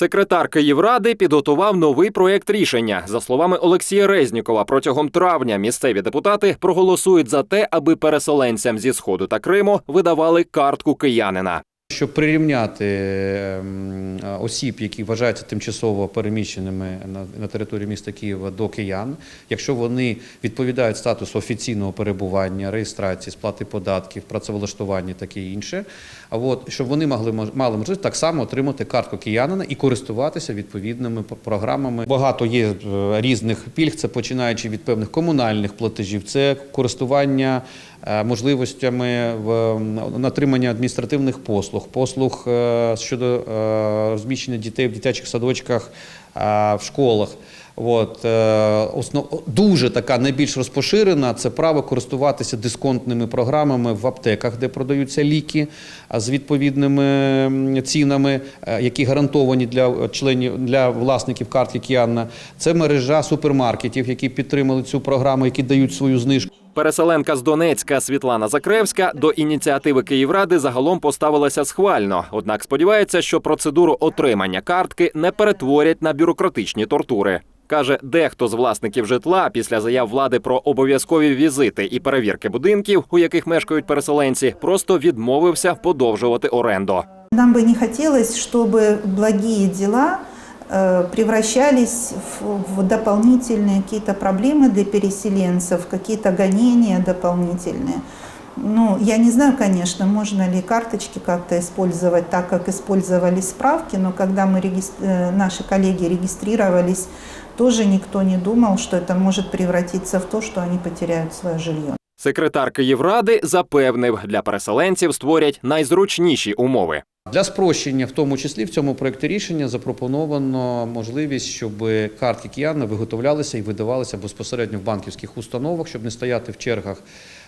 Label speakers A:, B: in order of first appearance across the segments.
A: Секретар Київради підготував новий проект рішення. За словами Олексія Резнікова, протягом травня місцеві депутати проголосують за те, аби переселенцям зі сходу та Криму видавали картку киянина.
B: Щоб прирівняти ем, осіб, які вважаються тимчасово переміщеними на, території міста Києва до киян, якщо вони відповідають статусу офіційного перебування, реєстрації, сплати податків, працевлаштування, таке інше, щоб вони мали можливість так само отримати картку киянина і користуватися відповідними програмами. Багато є е, різних пільг, це починаючи від певних комунальних платежів, це користування е, можливостями в м, отримання адміністративних послуг, послуг е, щодо е, розміщення дітей в дитячих садочках, е, в школах. От, е, основ... Дуже така найбільш розпоширена це право користуватися дисконтними програмами в аптеках, де продаються ліки з відповідними цінами, е, які гарантовані для членів для власників картки Кіанна. Це мережа супермаркетів, які підтримали цю програму, які дають свою знижку.
A: Переселенка з Донецька Світлана Закревська до ініціативи Київради загалом поставилася схвально. Однак сподівається, що процедуру отримання картки не перетворять на бюрократичні тортури. Каже, дехто з власників житла після заяв влади про обов'язкові візити і перевірки будинків, у яких мешкають переселенці, просто відмовився подовжувати оренду.
C: Нам бы не хотелось, чтобы благие дела э, превращались в, в дополнительные какие-то проблемы для переселенцев, какие-то гонения дополнительные. Ну, я не знаю, конечно, можно ли карточки как-то использовать так, как использовались справки, но когда мы регис- э, наши коллеги регистрировались, тоже никто не думал, что это может превратиться в то, что они потеряют свое жилье.
A: Секретар Київради запевнив, для переселенців створять найзручніші умови.
B: Для спрощення, в тому числі в цьому проєкті рішення, запропоновано можливість, щоб картки киян виготовлялися і видавалися безпосередньо в банківських установах, щоб не стояти в чергах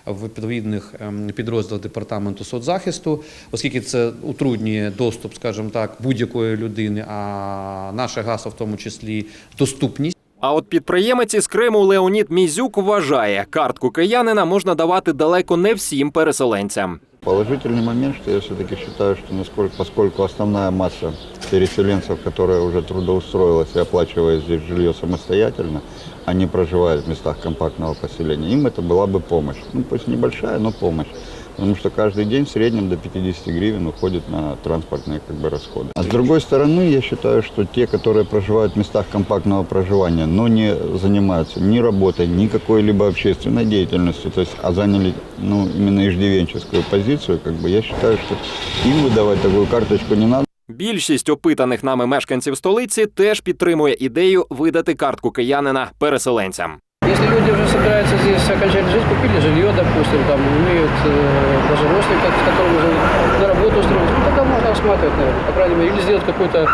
B: в відповідних ем, підрозділах департаменту соцзахисту, оскільки це утруднює доступ, скажімо так, будь-якої людини, а наше гасло в тому числі доступність.
A: А от підприємець із Криму Леонід Мізюк вважає, картку киянина можна давати далеко не всім переселенцям.
D: Положительный момент, что я все-таки считаю, что насколько, поскольку основная масса переселенцев, которая уже трудоустроилась и оплачивает здесь жилье самостоятельно, они проживают в местах компактного поселения, им это была бы помощь. Ну, пусть небольшая, но помощь. Потому что каждый день в среднем до 50 гривен уходит на транспортные как бы, расходы. А с другой стороны, я считаю, что те, которые проживают в местах компактного проживания, но не занимаются ни работой, ни какой-либо общественной деятельностью, то есть, а заняли ну, именно иждивенческую позицию, как бы, я считаю, что им выдавать такую карточку не надо.
A: Більшість опитаних нами мешканців столиці теж підтримує ідею видати картку киянина переселенцям.
E: Если люди уже здесь окончательно жить, купили жилье, допустим, там имеют э, даже родственников, с которым уже на работу устроились, ну, тогда можно рассматривать, наверное, по крайней мере, или сделать какую-то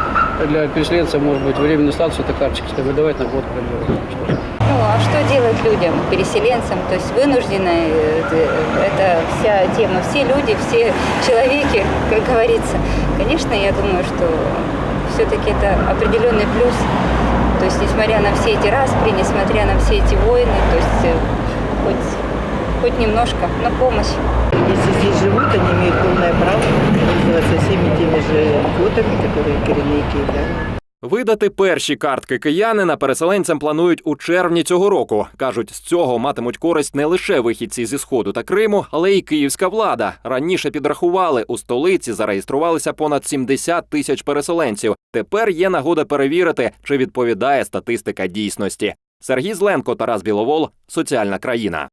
E: для переселенца, может быть, временную статус, это карточки, чтобы выдавать на год, ж.
F: Ну, а что делать людям, переселенцам? То есть вынужденные, э, это вся тема. Все люди, все человеки, как говорится. Конечно, я думаю, что все-таки это определенный плюс. То есть, несмотря на все эти распри, несмотря на все эти войны, то есть э, хоть, хоть немножко, но помощь.
G: Если здесь живут, они имеют полное право пользоваться всеми теми же льготами, которые коренные киевляне.
A: Видати перші картки киянина переселенцям планують у червні цього року. кажуть, з цього матимуть користь не лише вихідці зі сходу та Криму, але й київська влада. Раніше підрахували у столиці зареєструвалися понад 70 тисяч переселенців. Тепер є нагода перевірити, чи відповідає статистика дійсності. Сергій Зленко, Тарас Біловол, соціальна країна.